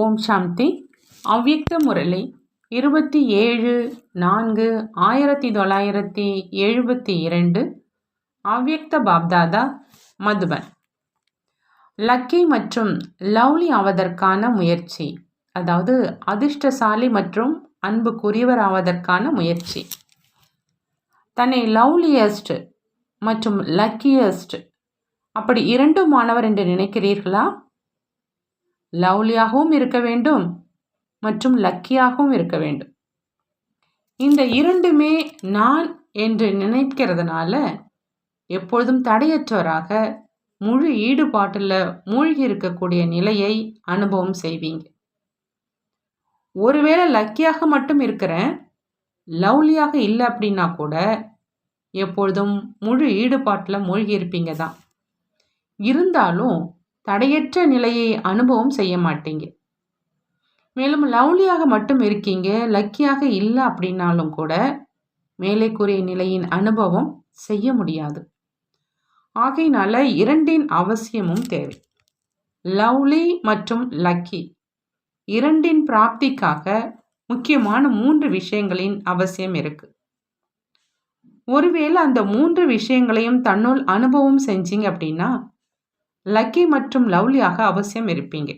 ஓம் சாந்தி. அவ்வியக்த முரளி இருபத்தி ஏழு நான்கு ஆயிரத்தி தொள்ளாயிரத்தி எழுபத்தி இரண்டு. அவ்வியக்த பாப்தாதா மதுபன். லக்கி மற்றும் லவ்லி ஆவதற்கான முயற்சி அதாவது அதிர்ஷ்டசாலி மற்றும் அன்புக்குரியவர் ஆவதற்கான முயற்சி. தன்னை லவ்லியஸ்ட் மற்றும் லக்கியஸ்ட் அப்படி இரண்டு மாணவர் என்று நினைக்கிறீர்களா? லவ்லியாகவும் இருக்க வேண்டும் மற்றும் லக்கியாகவும் இருக்க வேண்டும். இந்த இரண்டுமே நான் என்று நினைக்கிறதுனால எப்பொழுதும் தடையற்றவராக முழு ஈடுபாட்டில் மூழ்கி இருக்கக்கூடிய நிலையை அனுபவம் செய்வீங்க. ஒருவேளை லக்கியாக மட்டும் இருக்கிறேன் லவ்லியாக இல்லை அப்படின்னா கூட எப்பொழுதும் முழு ஈடுபாட்டில் மூழ்கி இருப்பீங்க தான் இருந்தாலும் தடையற்ற நிலையை அனுபவம் செய்ய மாட்டீங்க. மேலும் லவ்லியாக மட்டும் இருக்கீங்க லக்கியாக இல்லை அப்படின்னாலும் கூட மேலே கூறிய நிலையின் அனுபவம் செய்ய முடியாது. ஆகையினால இரண்டின் அவசியமும் தேவை. லவ்லி மற்றும் லக்கி இரண்டின் பிராப்திக்காக முக்கியமான மூன்று விஷயங்களின் அவசியம் இருக்கு. ஒருவேளை அந்த மூன்று விஷயங்களையும் தன்னுள் அனுபவம் செஞ்சீங்க அப்படின்னா லக்கி மற்றும் லவ்லியாக அவசியம் இருப்பீங்க.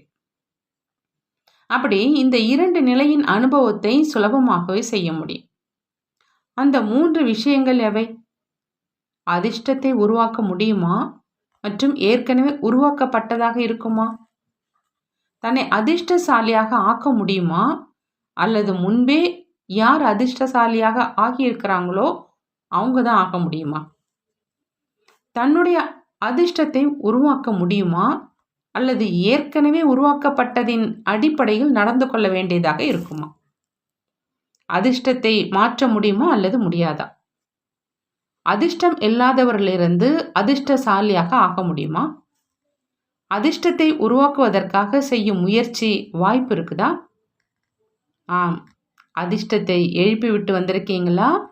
அப்படி இந்த இரண்டு நிலையின் அனுபவத்தை சுலபமாகவே செய்ய முடியும். அந்த மூன்று விஷயங்கள் எவை? அதிர்ஷ்டத்தை உருவாக்க முடியுமா? மற்றும் ஏற்கனவே உருவாக்கப்பட்டதாக இருக்குமா? தன்னை அதிர்ஷ்டசாலியாக ஆக்க முடியுமா? அல்லது முன்பே யார் அதிர்ஷ்டசாலியாக ஆகியிருக்கிறாங்களோ அவங்க தான் ஆக்க முடியுமா? தன்னுடைய அதிர்ஷ்டத்தை உருவாக்க முடியுமா? அல்லது ஏற்கனவே உருவாக்கப்பட்டதின் அடிப்படையில் நடந்து கொள்ள வேண்டியதாக இருக்குமா? அதிர்ஷ்டத்தை மாற்ற முடியுமா அல்லது முடியாதா? அதிர்ஷ்டம் இல்லாதவர்களிலிருந்து அதிர்ஷ்டசாலியாக ஆக முடியுமா? அதிர்ஷ்டத்தை உருவாக்குவதற்காக செய்யும் முயற்சி வாய்ப்பு இருக்குதா? ஆம். அதிர்ஷ்டத்தை எழுப்பிவிட்டு வந்திருக்கீங்களா?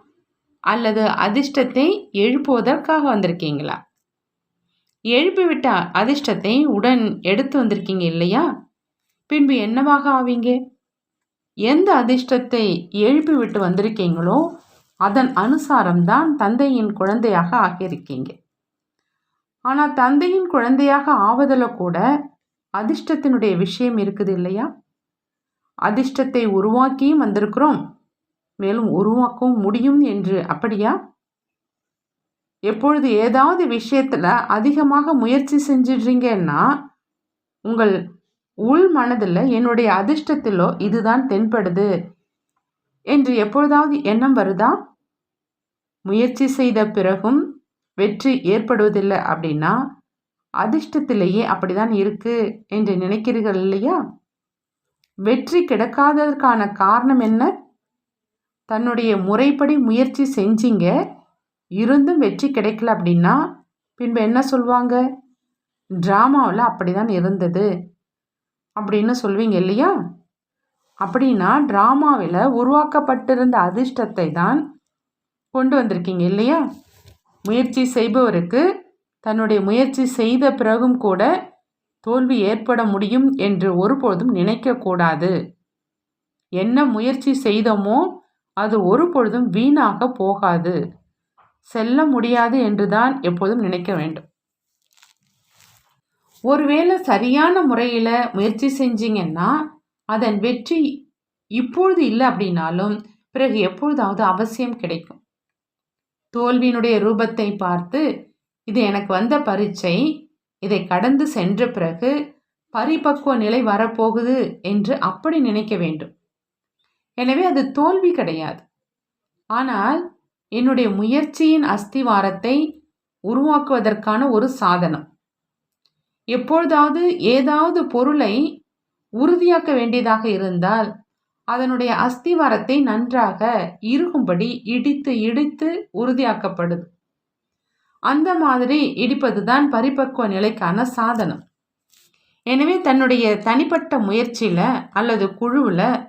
அல்லது அதிர்ஷ்டத்தை எழுப்புவதற்காக வந்திருக்கீங்களா? எழுப்பிவிட்ட அதிர்ஷ்டத்தை உடன் எடுத்து வந்திருக்கீங்க இல்லையா? பின்பு என்னவாக ஆவீங்க? எந்த அதிர்ஷ்டத்தை எழுப்பிவிட்டு வந்திருக்கீங்களோ அதன் அனுசாரம்தான் தந்தையின் குழந்தையாக ஆகியிருக்கீங்க. ஆனால் தந்தையின் குழந்தையாக ஆவதில் கூட அதிர்ஷ்டத்தினுடைய விஷயம் இருக்குது இல்லையா? அதிர்ஷ்டத்தை உருவாக்கியும் வந்திருக்கிறோம். மேலும் உருவாக்கவும் முடியும் என்று அப்படியா? எப்பொழுது ஏதாவது விஷயத்தில் அதிகமாக முயற்சி செஞ்சிடுறீங்கன்னா உங்கள் உள் மனதில் என்னுடைய அதிர்ஷ்டத்திலோ இதுதான் தென்படுது என்று எப்பொழுதாவது எண்ணம் வருதா? முயற்சி செய்த பிறகும் வெற்றி ஏற்படுவதில்லை அப்படின்னா அதிர்ஷ்டத்திலேயே அப்படிதான் இருக்கு என்று நினைக்கிறீர்கள் இல்லையா? வெற்றி கிடைக்காததற்கான காரணம் என்ன? தன்னுடைய முறைப்படி முயற்சி செஞ்சீங்க இருந்தும் வெற்றி கிடைக்கல அப்படின்னா பின்பு என்ன சொல்லுவாங்க ட்ராமாவில் அப்படி தான் இருந்தது அப்படின்னு சொல்வீங்க இல்லையா? அப்படின்னா ட்ராமாவில் உருவாக்கப்பட்டிருந்த அதிர்ஷ்டத்தை தான் கொண்டு வந்திருக்கீங்க இல்லையா? முயற்சி செய்பவருக்கு தன்னுடைய முயற்சி செய்த பிறகும் கூட தோல்வி ஏற்பட முடியும் என்று ஒருபொழுதும் நினைக்கக்கூடாது. என்ன முயற்சி செய்தோமோ அது ஒருபொழுதும் வீணாக போகாது. செல்ல முடியாது என்றுதான் எப்போதும் நினைக்க வேண்டும். ஒருவேளை சரியான முறையில் முயற்சி செஞ்சீங்கன்னா அதன் வெற்றி இப்பொழுது இல்லை அப்படின்னாலும் பிறகு எப்பொழுதாவது அவசியம் கிடைக்கும். தோல்வியினுடைய ரூபத்தை பார்த்து இது எனக்கு வந்த பரீட்சை இதை கடந்து சென்ற பிறகு பரிபக்குவ நிலை வரப்போகுது என்று அப்படி நினைக்க வேண்டும். எனவே அது தோல்வி கிடையாது. ஆனால் என்னுடைய முயற்சியின் அஸ்திவாரத்தை உருவாக்குவதற்கான ஒரு சாதனம். எப்பொழுதாவது ஏதாவது பொருளை உறுதியாக்க வேண்டியதாக இருந்தால் அதனுடைய அஸ்திவாரத்தை நன்றாக இருக்கும்படி இடித்து இடித்து உறுதியாக்கப்படுது. அந்த மாதிரி இடிப்பது தான் பரிபக்குவ நிலைக்கான சாதனம். எனவே தன்னுடைய தனிப்பட்ட முயற்சியில் அல்லது குழுவில்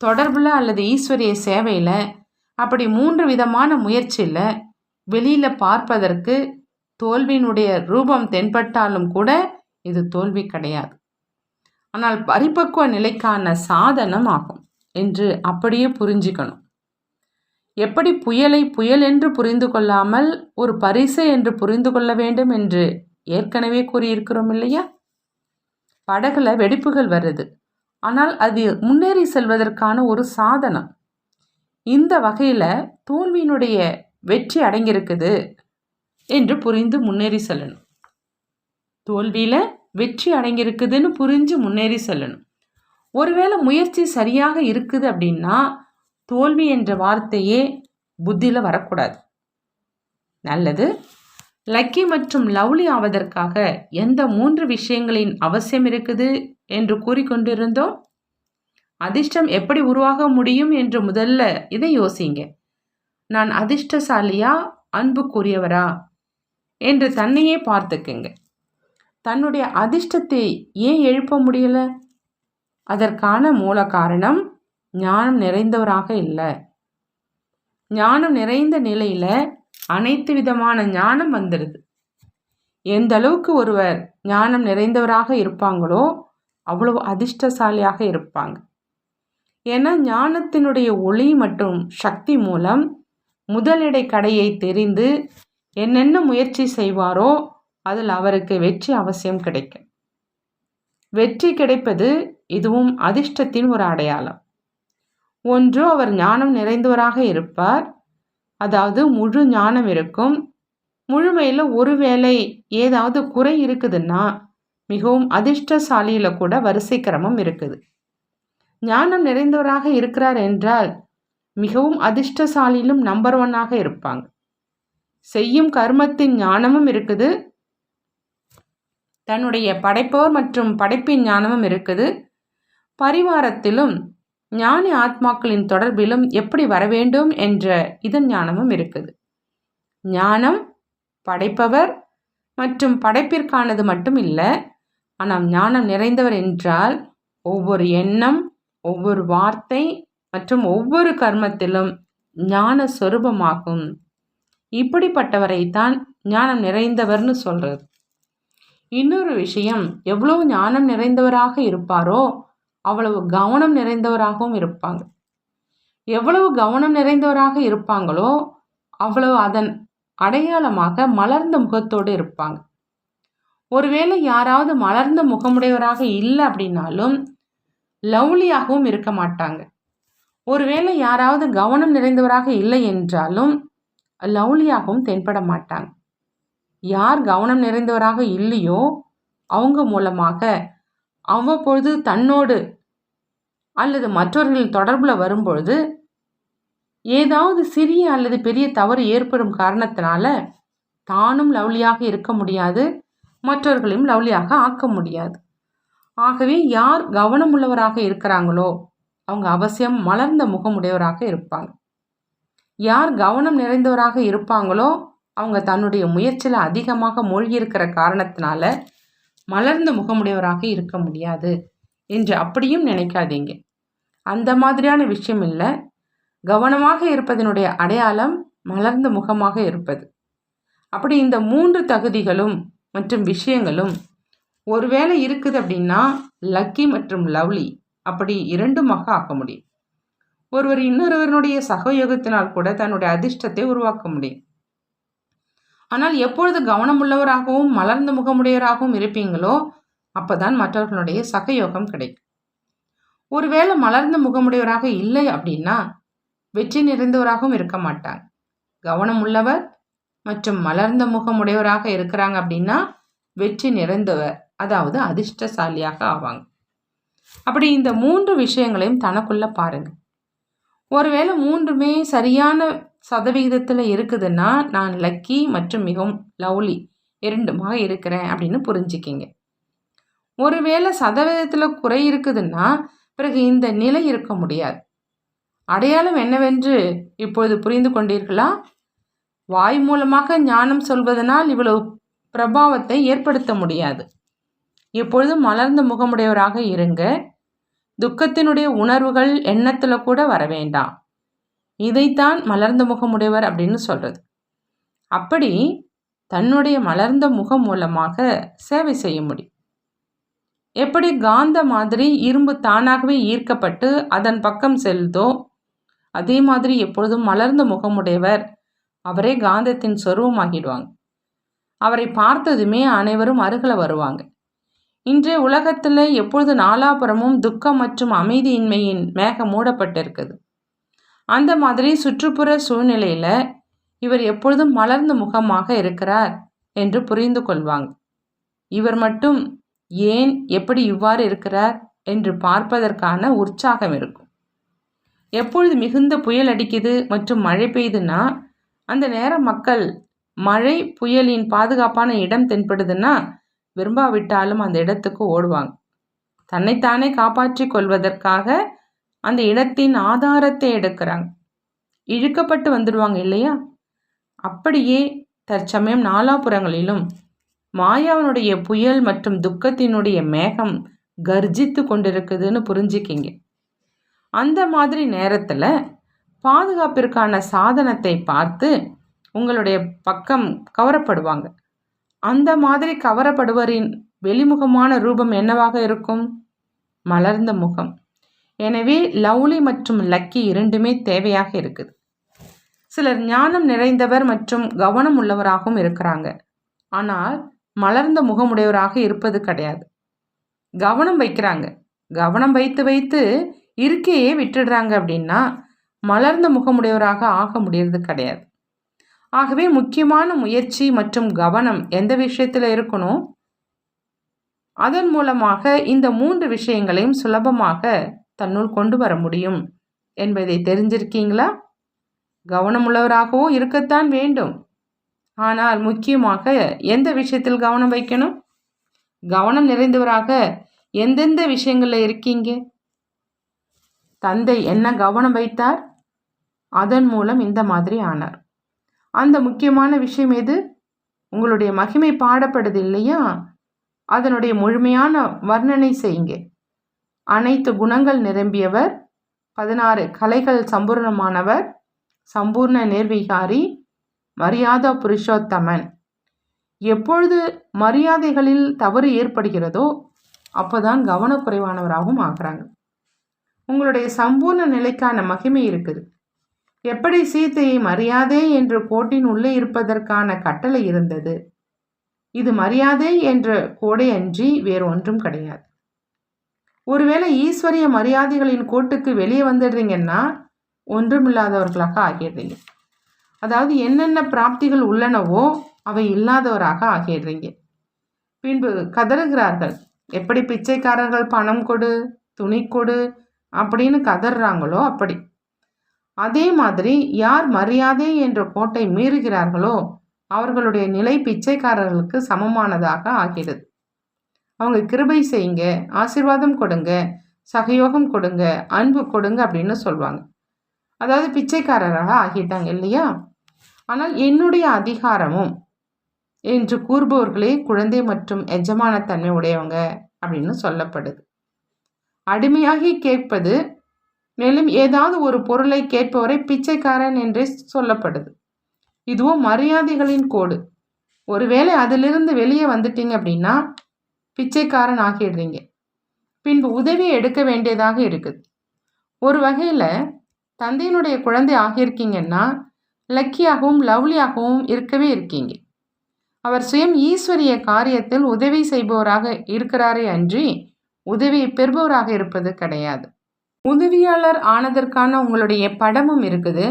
தொடர்பில் அல்லது ஈஸ்வரிய சேவையில் அப்படி மூன்று விதமான முயற்சியில் வெளியில் பார்ப்பதற்கு தோல்வியினுடைய ரூபம் தென்பட்டாலும் கூட இது தோல்வி கிடையாது. ஆனால் பரிபக்குவ நிலைக்கான சாதனம் ஆகும் என்று அப்படியே புரிஞ்சுக்கணும். எப்படி புயலை புயல் என்று புரிந்து கொள்ளாமல் ஒரு பரிசு என்று புரிந்து கொள்ள வேண்டும் என்று ஏற்கனவே கூறியிருக்கிறோம் இல்லையா? படகுல வெடிப்புகள் வருது. ஆனால் அது முன்னேறி செல்வதற்கான ஒரு சாதனம். இந்த வகையில் தோல்வியினுடைய வெற்றி அடங்கியிருக்குது என்று புரிந்து முன்னேறி செல்லணும். தோல்வியில் வெற்றி அடங்கியிருக்குதுன்னு புரிஞ்சு முன்னேறி செல்லணும். ஒருவேளை முயற்சி சரியாக இருக்குது அப்படின்னா தோல்வி என்ற வார்த்தையே புத்தியில் வரக்கூடாது. நல்லது. லக்கி மற்றும் லவ்லி ஆவதற்காக எந்த மூன்று விஷயங்களின் அவசியம் இருக்குது என்று கூறிக்கொண்டிருந்தோம். அதிர்ஷ்டம் எப்படி உருவாக முடியும் என்று முதல்ல இதை யோசிங்க. நான் அதிர்ஷ்டசாலியா அன்புக்குரியவரா என்று தன்னையே பார்த்துக்குங்க. தன்னுடைய அதிர்ஷ்டத்தை ஏன் எழுப்ப முடியல? அதற்கான மூல காரணம் ஞானம் நிறைந்தவராக இல்லை. ஞானம் நிறைந்த நிலையில் அனைத்து விதமான ஞானம் வந்துடுது எந்த அளவுக்கு ஒருவர் ஞானம் நிறைந்தவராக இருப்பாங்களோ அவ்வளவு அதிர்ஷ்டசாலியாக இருப்பாங்க. ஏன்னா ஞானத்தினுடைய ஒளி மற்றும் சக்தி மூலம் முதலிடை கடையை தெரிந்து என்னென்ன முயற்சி செய்வாரோ அதில் அவருக்கு வெற்றி அவசியம் கிடைக்கும். வெற்றி கிடைப்பது இதுவும் அதிர்ஷ்டத்தின் ஒரு அடையாளம். ஒன்று அவர் ஞானம் நிறைந்தவராக இருப்பார். அதாவது முழு ஞானம் இருக்கும். முழுமையில் ஒருவேளை ஏதாவது குறை இருக்குதுன்னா மிகவும் அதிர்ஷ்டசாலியில் கூட வரிசை கிரமம் இருக்குது. ஞானம் நிறைந்தவராக இருக்கிறார் என்றால் மிகவும் அதிர்ஷ்டசாலியிலும் நம்பர் ஒன்னாக இருப்பாங்க. செய்யும் கர்மத்தின் ஞானமும் இருக்குது. தன்னுடைய படைப்பவர் மற்றும் படைப்பின் ஞானமும் இருக்குது. பரிவாரத்திலும் ஞானி ஆத்மாக்களின் தொடர்பிலும் எப்படி வர வேண்டும் என்ற இதன் ஞானமும் இருக்குது. ஞானம் படைப்பவர் மற்றும் படைப்பிற்கானது மட்டும் இல்லை ஆனால் ஞானம் நிறைந்தவர் என்றால் ஒவ்வொரு எண்ணம் ஒவ்வொரு வார்த்தை மற்றும் ஒவ்வொரு கர்மத்திலும் ஞான சொரூபமாகும். இப்படிப்பட்டவரைத்தான் ஞானம் நிறைந்தவர்னு சொல்றது. இன்னொரு விஷயம் எவ்வளவு ஞானம் நிறைந்தவராக இருப்பாரோ அவ்வளவு கவனம் நிறைந்தவராகவும் இருப்பாங்க. எவ்வளவு கவனம் நிறைந்தவராக இருப்பாங்களோ அவ்வளவு அதன் அடையாளமாக மலர்ந்த முகத்தோடு இருப்பாங்க. ஒருவேளை யாராவது மலர்ந்த முகமுடையவராக இல்லை அப்படின்னாலும் லவ்லியாகவும் இருக்க மாட்டாங்க. ஒருவேளை யாராவது கவனம் நிறைந்தவராக இல்லை என்றாலும் லவ்லியாகவும் தென்பட மாட்டாங்க. யார் கவனம் நிறைந்தவராக இல்லையோ அவங்க மூலமாக அவ்வப்பொழுது தன்னோடு அல்லது மற்றவர்கள் தொடர்பில் வரும்பொழுது ஏதாவது சிறிய அல்லது பெரிய தவறு ஏற்படும் காரணத்தினால தானும் லவ்லியாக இருக்க முடியாது மற்றவர்களையும் லவ்லியாக ஆக்க முடியாது. ஆகவே யார் கவனமுள்ளவராக இருக்கிறாங்களோ அவங்க அவசியம் மலர்ந்த முகமுடையவராக இருப்பாங்க. யார் கவனம் நிறைந்தவராக இருப்பாங்களோ அவங்க தன்னுடைய முயற்சியில் அதிகமாக மூழ்கியிருக்கிற காரணத்தினால மலர்ந்த முகமுடையவராக இருக்க முடியாது என்று அப்படியும் நினைக்காதீங்க. அந்த மாதிரியான விஷயம் இல்லை. கவனமாக இருப்பதனுடைய அடையாளம் மலர்ந்த முகமாக இருப்பது. அப்படி இந்த மூன்று தகுதிகளும் மற்றும் விஷயங்களும் ஒருவேளை இருக்குது அப்படின்னா லக்கி மற்றும் லவ்லி அப்படி இரண்டுமாக ஆக்க முடியும். ஒருவர் இன்னொருவருடைய சகயோகத்தினால் கூட தன்னுடைய அதிர்ஷ்டத்தை உருவாக்க முடியும். ஆனால் எப்பொழுது கவனமுள்ளவராகவும் மலர்ந்த முகமுடையவராகவும் இருப்பீங்களோ அப்போதான் மற்றவர்களுடைய சகயோகம் கிடைக்கும். ஒருவேளை மலர்ந்த முகமுடையவராக இல்லை அப்படின்னா வெற்றி நிறைந்தவராகவும் இருக்க மாட்டாங்க. கவனம் உள்ளவர் மற்றும் மலர்ந்த முகமுடையவராக இருக்கிறாங்க அப்படின்னா வெற்றி நிறைந்தவர். அதாவது அதிர்ஷ்டசாலியாக ஆவாங்க. அப்படி இந்த மூன்று விஷயங்களையும் தனக்குள்ள பாருங்க. ஒருவேளை மூன்றுமே சரியான சதவிகிதத்தில் இருக்குதுன்னா நான் லக்கி மற்றும் மிகவும் லவ்லி இரண்டுமாக இருக்கிறேன் அப்படின்னு புரிஞ்சுக்கிங்க. ஒருவேளை சதவீதத்தில் குறை இருக்குதுன்னா பிறகு இந்த நிலை இருக்க முடியாது. அடையாளம் என்னவென்று இப்பொழுது புரிந்து கொண்டீர்களா? வாய் மூலமாக ஞானம் சொல்வதனால் இவ்வளவு பிரபாவத்தை ஏற்படுத்த முடியாது. எப்பொழுதும் மலர்ந்த முகமுடையவராக இருங்க. துக்கத்தினுடைய உணர்வுகள் எண்ணத்தில் கூட வர வேண்டாம். இதைத்தான் மலர்ந்த முகமுடையவர் அப்படின்னு சொல்கிறது அப்படி தன்னுடைய மலர்ந்த முகம் மூலமாக சேவை செய்ய முடியும். எப்படி காந்த மாதிரி இரும்பு தானாகவே ஈர்க்கப்பட்டு அதன் பக்கம் செல்தோ அதே மாதிரி எப்பொழுதும் மலர்ந்த முகமுடையவர் அவரே காந்தத்தின் சொருவமாகிடுவாங்க. அவரை பார்த்ததுமே அனைவரும் அருகில் வருவாங்க. இன்றைய உலகத்தில் எப்பொழுது நாலாபுரமும் துக்கம் மற்றும் அமைதியின்மையின் மேகம் மூடப்பட்டிருக்குது. அந்த மாதிரி சுற்றுப்புற சூழ்நிலையில் இவர் எப்பொழுதும் மலர்ந்த முகமாக இருக்கிறார் என்று புரிந்து கொள்வாங்க. இவர் மட்டும் ஏன் எப்படி இவ்வாறு இருக்கிறார் என்று பார்ப்பதற்கான உற்சாகம் இருக்கும். எப்பொழுது மிகுந்த புயல் அடிக்குது மற்றும் மழை பெய்யுதுன்னா அந்த நேரம் மக்கள் மழை புயலின் பாதுகாப்பான இடம் தென்படுதுன்னா விரும்பாவிட்டாலும் அந்த இடத்துக்கு ஓடுவாங்க. தன்னைத்தானே காப்பாற்றி கொள்வதற்காக அந்த இடத்தின் ஆதாரத்தை எடுக்கிறாங்க. இழுக்கப்பட்டு வந்துடுவாங்க இல்லையா? அப்படியே தற்சமயம் நாலாபுறங்களிலும் மாயாவனுடைய புயல் மற்றும் துக்கத்தினுடைய மேகம் கர்ஜித்து கொண்டிருக்குதுன்னு புரிஞ்சுக்கிங்க. அந்த மாதிரி நேரத்தில் பாதுகாப்பிற்கான சாதனத்தை பார்த்து உங்களுடைய பக்கம் கவரப்படுவாங்க. அந்த மாதிரி கவரப்படுவரின் வெளிமுகமான ரூபம் என்னவாக இருக்கும்? மலர்ந்த முகம். எனவே லவ்லி மற்றும் லக்கி இரண்டுமே தேவையாக இருக்குது. சிலர் ஞானம் நிறைந்தவர் மற்றும் கவனம் உள்ளவராகவும் இருக்கிறாங்க. ஆனால் மலர்ந்த முகமுடையவராக இருப்பது கிடையாது. கவனம் வைக்கிறாங்க. கவனம் வைத்து வைத்து இருக்கையே விட்டுடுறாங்க அப்படின்னா மலர்ந்த முகமுடையவராக ஆக முடியறது கிடையாது. ஆகவே முக்கியமான முயற்சி மற்றும் கவனம் எந்த விஷயத்தில் இருக்கணும்? அதன் மூலமாக இந்த மூன்று விஷயங்களையும் சுலபமாக தன்னுள் கொண்டு வர முடியும். என்பதை தெரிஞ்சிருக்கீங்களா? கவனமுள்ளவராகவும் இருக்கத்தான் வேண்டும். ஆனால் முக்கியமாக எந்த விஷயத்தில் கவனம் வைக்கணும்? கவனம் நிறைந்தவராக எந்தெந்த விஷயங்களில் இருக்கீங்க? தந்தை என்ன கவனம் வைத்தார்? அதன் மூலம் இந்த மாதிரி ஆனார். அந்த முக்கியமான விஷயம் எது? உங்களுடைய மகிமை பாடப்படுது இல்லையா? அதனுடைய முழுமையான வர்ணனை செய்யுங்க. அனைத்து குணங்கள் நிரம்பியவர் பதினாறு கலைகள் சம்பூர்ணமானவர் சம்பூர்ண நேர்விகாரி மரியாதா புருஷோத்தமன். எப்பொழுது மரியாதைகளில் தவறு ஏற்படுகிறதோ அப்போதான் கவனக்குறைவானவராகவும் ஆகிறாங்க. உங்களுடைய சம்பூர்ண நிலைக்கான மகிமை இருக்குது. எப்படி சீத்தையை மரியாதை என்று கோட்டின் உள்ளே இருப்பதற்கான கட்டளை இருந்தது? இது மரியாதை என்ற கோடை அன்றி வேறு ஒன்றும் கிடையாது. ஒருவேளை ஈஸ்வரிய மரியாதைகளின் கோட்டுக்கு வெளியே வந்துடுறீங்கன்னா ஒன்றுமில்லாதவர்களாக ஆகிடுறீங்க. அதாவது என்னென்ன பிராப்திகள் உள்ளனவோ அவை இல்லாதவராக ஆகிடுறீங்க. பின்பு கதறுகிறார்கள். எப்படி பிச்சைக்காரர்கள் பணம் கொடு துணி கொடு அப்படின்னு கதறாங்களோ அப்படி. அதே மாதிரி யார் மரியாதை என்ற கோட்டை மீறுகிறார்களோ அவர்களுடைய நிலை பிச்சைக்காரர்களுக்கு சமமானதாக ஆகிறது. அவங்க கிருபை செய்யுங்க ஆசிர்வாதம் கொடுங்க சகயோகம் கொடுங்க அன்பு கொடுங்க அப்படின்னு சொல்லுவாங்க அதாவது பிச்சைக்காரராக ஆகிட்டாங்க இல்லையா? ஆனால் என்னுடைய அதிகாரமும் என்று கூறுபவர்களே குழந்தை மற்றும் எஜமானத்தன்மை உடையவங்க அப்படின்னு சொல்லப்படுது. அடிமையாகி கேட்பது மேலும் ஏதாவது ஒரு பொருளை கேட்பவரை பிச்சைக்காரன் என்றே சொல்லப்படுது. இதுவும் மரியாதைகளின் கோடு. ஒருவேளை அதிலிருந்து வெளியே வந்துட்டீங்க அப்படின்னா பிச்சைக்காரன் ஆகிடுறீங்க. பின்பு உதவி எடுக்க வேண்டியதாக இருக்குது. ஒரு வகையில் தந்தையினுடைய குழந்தை ஆகியிருக்கீங்கன்னா லக்கியாகவும் லவ்லியாகவும் இருக்கவே இருக்கீங்க. அவர் சுயம் ஈஸ்வரிய காரியத்தில் உதவி செய்பவராக இருக்கிறாரே அன்றி உதவியை பெறுபவராக இருப்பது கிடையாது. உதவியாளர் ஆனதற்கான உங்களுடைய படமும் இருக்குது.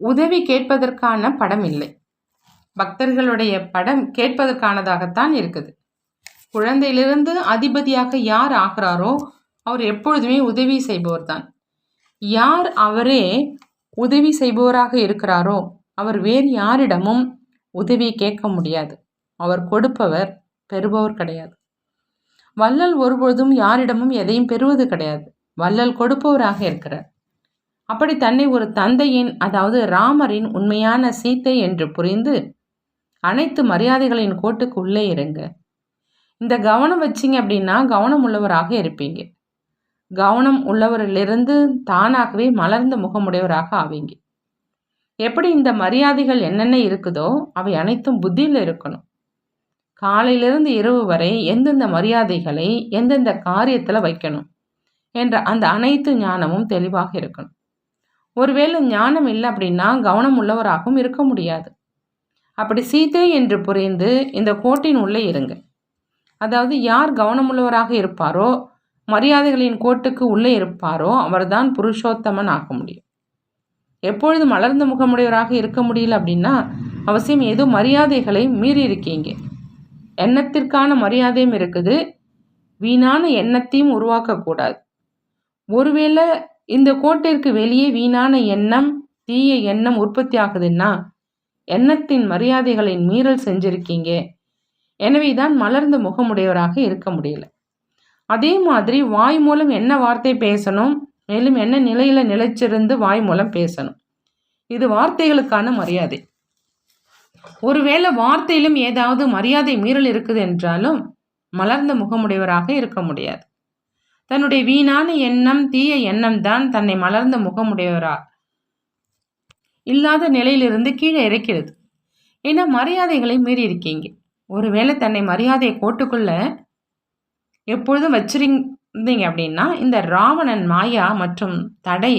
உதவி கேட்பதற்கான படம் இல்லை. பக்தர்களுடைய படம் கேட்பதற்கானதாகத்தான் இருக்குது. குழந்தையிலிருந்து அதிபதியாக யார் ஆகிறாரோ அவர் எப்பொழுதுமே உதவி செய்பவர் தான் யார் அவரே உதவி செய்பவராக இருக்கிறாரோ அவர் வேறு யாரிடமும் உதவி கேட்க முடியாது. அவர் கொடுப்பவர் பெறுபவர் கிடையாது. வள்ளல் ஒருபொழுதும் யாரிடமும் எதையும் பெறுவது கிடையாது. வள்ளல் கொடுப்பவராக இருக்கிறார். அப்படி தன்னை ஒரு தந்தையின் அதாவது ராமரின் உண்மையான சீத்தை என்று புரிந்து அனைத்து மரியாதைகளின் கோட்டுக்கு உள்ளே இருங்க இந்த கவனம் வச்சிங்க அப்படின்னா கவனம் உள்ளவராக இருப்பீங்க. கவனம் உள்ளவரிலிருந்து தானாகவே மலர்ந்த முகமுடையவராக ஆவீங்க. எப்படி இந்த மரியாதைகள் என்னென்ன இருக்குதோ அவை அனைத்தும் புத்தியில் இருக்கணும். காலையிலிருந்து இரவு வரை எந்தெந்த மரியாதைகளை எந்தெந்த காரியத்தில் வைக்கணும். என்ற அந்த அனைத்து ஞானமும் தெளிவாக இருக்கணும். ஒருவேளை ஞானம் இல்லை அப்படின்னா கவனம் உள்ளவராகவும் இருக்க முடியாது. அப்படி சீதை என்று புரிந்து இந்த கோட்டின் உள்ளே இருங்க. அதாவது யார் கவனமுள்ளவராக இருப்பாரோ மரியாதைகளின் கோட்டுக்கு உள்ளே இருப்பாரோ அவர்தான் புருஷோத்தமன் ஆக முடியும். எப்பொழுது மலர்ந்த முகமுடையவராக இருக்க முடியல அப்படின்னா அவசியம் ஏதோ மரியாதைகளை மீறி இருக்கீங்க. எண்ணத்திற்கான மரியாதையும் இருக்குது. வீணான எண்ணத்தையும் உருவாக்கக்கூடாது. ஒருவேளை இந்த கோட்டிற்கு வெளியே வீணான எண்ணம் தீய எண்ணம் உற்பத்தி ஆகுதுன்னா எண்ணத்தின் மரியாதைகளின் மீறல் செஞ்சிருக்கீங்க. எனவே தான் மலர்ந்த முகமுடையவராக இருக்க முடியல. அதே மாதிரி வாய் மூலம் என்ன வார்த்தை பேசணும் மேலும் என்ன நிலையில் நிலைச்சிருந்து வாய் மூலம் பேசணும். இது வார்த்தைகளுக்கான மரியாதை. ஒருவேளை வார்த்தையிலும் ஏதாவது மரியாதை மீறல் இருக்குது என்றாலும் மலர்ந்த முகமுடையவராக இருக்க முடியாது. தன்னுடைய வீணான எண்ணம் தீய எண்ணம் தான் தன்னை மலர்ந்த முகமுடையவரா. இல்லாத நிலையிலிருந்து கீழே இறக்கிறது. ஏன்னா மரியாதைகளை மீறி இருக்கீங்க. ஒருவேளை தன்னை மரியாதையை கோட்டுக்குள்ள எப்பொழுதும் வச்சிருந்தீங்க அப்படின்னா இந்த ராவணன் மாயா மற்றும் தடை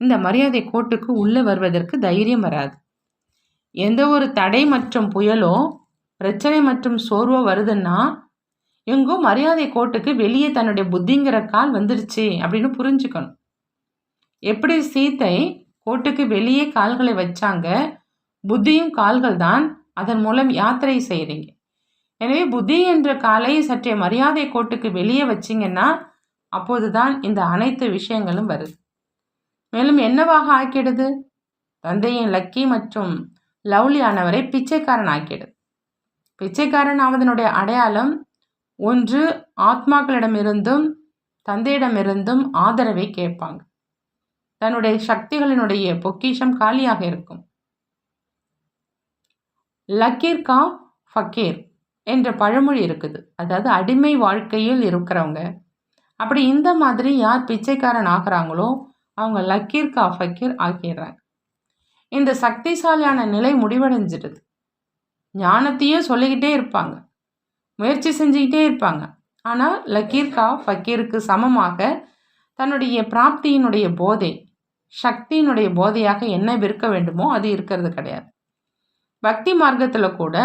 இந்த மரியாதை கோட்டுக்கு உள்ளே வருவதற்கு தைரியம் வராது. எந்த ஒரு தடை மற்றும் புயலோ பிரச்சனை மற்றும் சோர்வோ வருதுன்னா எங்கோ மரியாதை கோட்டுக்கு வெளியே தன்னுடைய புத்திங்கிற கால் வந்துடுச்சு அப்படின்னு புரிஞ்சுக்கணும். எப்படி சீத்தை கோட்டுக்கு வெளியே கால்களை வச்சாங்க? புத்தியும் கால்கள் தான் அதன் மூலம் யாத்திரை செய்கிறீங்க எனவே புத்தி என்ற காலை சற்றே மரியாதை கோட்டுக்கு வெளியே வச்சிங்கன்னா அப்போது தான் இந்த அனைத்து விஷயங்களும் வருது. மேலும் என்னவாக ஆக்கிடுது? தந்தையின் லக்கி மற்றும் லவ்லியானவரை பிச்சைக்காரன் ஆக்கிடுது. பிச்சைக்காரன் ஆவதனுடைய அடையாளம் ஒன்று ஆத்மாக்களிடமிருந்தும் தந்தையிடமிருந்தும் ஆதரவை கேட்பாங்க. தன்னுடைய சக்திகளினுடைய பொக்கிஷம் காலியாக இருக்கும். லக்கீர் கா ஃபக்கீர் என்ற பழமொழி இருக்குது. அதாவது அடிமை வாழ்க்கையில் இருக்கிறவங்க. அப்படி இந்த மாதிரி யார் பிச்சைக்காரன் ஆகிறாங்களோ அவங்க லக்கீர் கா ஃபக்கீர் ஆக்கிடுறாங்க இந்த சக்திசாலியான நிலை முடிவடைஞ்சிடுது. ஞானத்தையும் சொல்லிக்கிட்டே இருப்பாங்க. முயற்சி செஞ்சுக்கிட்டே இருப்பாங்க. ஆனால் லக்கீர்கா ஃபக்கீருக்கு சமமாக தன்னுடைய பிராப்தியினுடைய போதை சக்தியினுடைய போதையாக என்ன விற்க வேண்டுமோ அது இருக்கிறது கிடையாது. பக்தி மார்க்கத்தில் கூட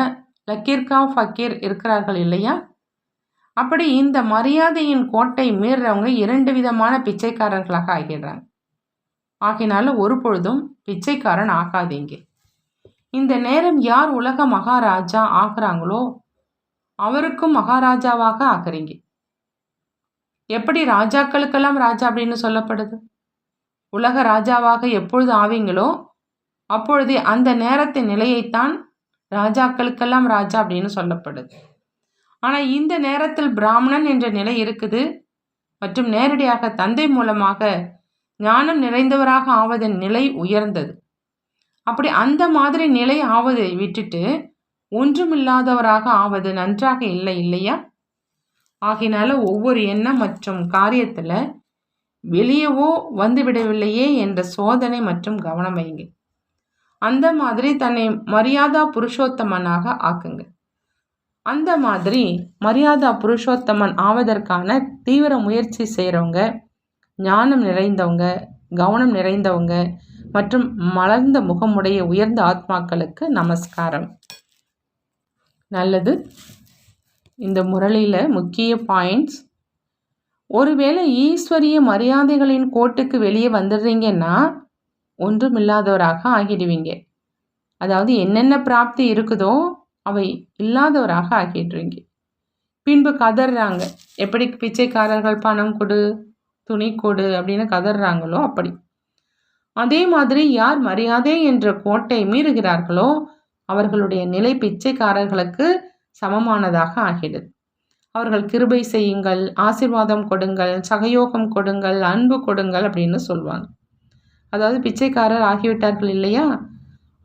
லக்கீர்கா ஃபக்கீர் இருக்கிறார்கள் இல்லையா? அப்படி இந்த மரியாதையின் கோட்டை மீறுறவங்க இரண்டு விதமான பிச்சைக்காரர்களாக ஆகிடுறாங்க. ஆகினால ஒரு பொழுதும் பிச்சைக்காரன் ஆகாதீங்க இந்த நேரம் யார் உலக மகாராஜா ஆகிறாங்களோ அவருக்கும் மகாராஜாவாக ஆக்குறீங்க எப்படி ராஜாக்களுக்கெல்லாம் ராஜா அப்படின்னு சொல்லப்படுது? உலக ராஜாவாக எப்பொழுது ஆவீங்களோ அப்பொழுது அந்த நேரத்தின் நிலையைத்தான் ராஜாக்களுக்கெல்லாம் ராஜா அப்படின்னு சொல்லப்படுது. ஆனால் இந்த நேரத்தில் பிராமணன் என்ற நிலை இருக்குது. மற்றும் நேரடியாக தந்தை மூலமாக ஞானம் நிறைந்தவராக ஆவதன் நிலை உயர்ந்தது. அப்படி அந்த மாதிரி நிலை ஆவதை விட்டுட்டு ஒன்றுமில்லாதவராக ஆவது நன்றாக இல்லை இல்லையா? ஆகினால ஒவ்வொரு எண்ணம் மற்றும் காரியத்தில் வெளியவோ வந்துவிடவில்லையே என்ற சோதனை மற்றும் கவனம் வைங்க அந்த மாதிரி தன்னை மரியாதா புருஷோத்தமனாக ஆக்குங்க. அந்த மாதிரி மரியாதா புருஷோத்தமன் ஆவதற்கான தீவிர முயற்சி செய்கிறவங்க ஞானம் நிறைந்தவங்க கவனம் நிறைந்தவங்க மற்றும் மலர்ந்த முகமுடைய உயர்ந்த ஆத்மாக்களுக்கு நமஸ்காரம். நல்லது. இந்த முரளியில் முக்கிய பாயிண்ட்ஸ் ஒருவேளை ஈஸ்வரிய மரியாதைகளின் கோட்டுக்கு வெளியே வந்துடுறீங்கன்னா ஒன்றுமில்லாதவராக ஆகிடுவீங்க. அதாவது என்னென்ன பிராப்தி இருக்குதோ அவை இல்லாதவராக ஆகிடுறீங்க. பின்பு கதறாங்க. எப்படி பிச்சைக்காரர்கள் பணம் கொடு துணி கொடு அப்படின்னு கதறாங்களோ அப்படி. அதே மாதிரி யார் மரியாதை என்ற கோட்டை மீறுகிறார்களோ அவர்களுடைய நிலை பிச்சைக்காரர்களுக்கு சமமானதாக ஆகிடுது அவர்கள் கிருபை செய்யுங்கள் ஆசிர்வாதம் கொடுங்கள் சகயோகம் கொடுங்கள் அன்பு கொடுங்கள் அப்படின்னு சொல்லுவாங்க அதாவது பிச்சைக்காரர் ஆகிவிட்டார்கள் இல்லையா?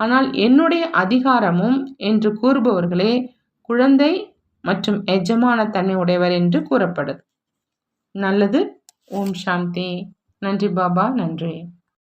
ஆனால் என்னுடைய அதிகாரமும் என்று கூறுபவர்களே குழந்தை மற்றும் எஜமான தன்மை உடையவர் என்று கூறப்படுது. நல்லது. ஓம் சாந்தி. நன்றி பாபா நன்றி.